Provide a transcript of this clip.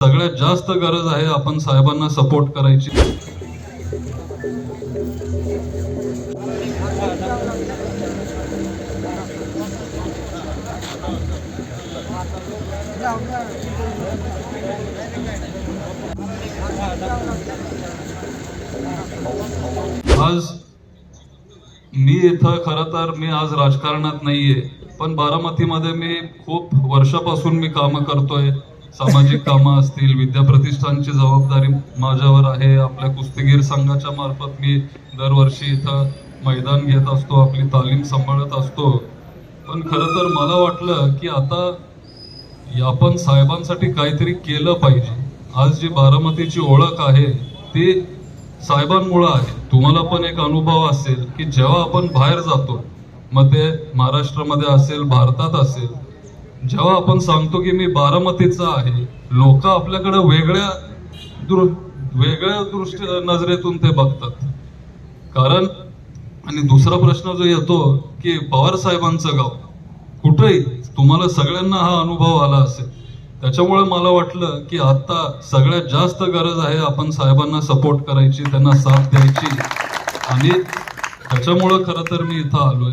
सगळ्यात जास्त गरज आहे आपण साहेबांना सपोर्ट करायची. आज मी इथं खरं तर मी आज राजकारणात नाहीये पण बारामतीमध्ये मी खूप वर्षापासून मी कामं करतोय. सामाजिक कामं असतील विद्याप्रतिष्ठानची जबाबदारी माझ्यावर आहे. आपल्या कुस्तीगीर संघाच्या मार्फत मी दरवर्षी इथं मैदान घेत असतो आपली तालीम सांभाळत असतो. पण खरं तर मला वाटलं की आता आपण साहेबांसाठी काहीतरी केलं पाहिजे. आज जी बारामतीची ओळख आहे ती साहेबांमुळं आहे. तुम्हाला पण एक अनुभव असेल की जेव्हा आपण बाहेर जातो मग ते महाराष्ट्रामध्ये असेल भारतात असेल जेव्हा आपण सांगतो की मी बारामतीचा आहे लोक आपल्याकडे वेगळ्या दृ वेगळ्या दृष्टी नजरेतून ते बघतात. कारण आणि दुसरा प्रश्न जो येतो की पवार साहेबांचं गाव कुठेही तुम्हाला सगळ्यांना हा अनुभव आला असेल. त्याच्यामुळे मला वाटलं की आता सगळ्यात जास्त गरज आहे आपण साहेबांना सपोर्ट करायची त्यांना साथ द्यायची. आणि त्याच्यामुळं खरं तर मी इथं आलोय.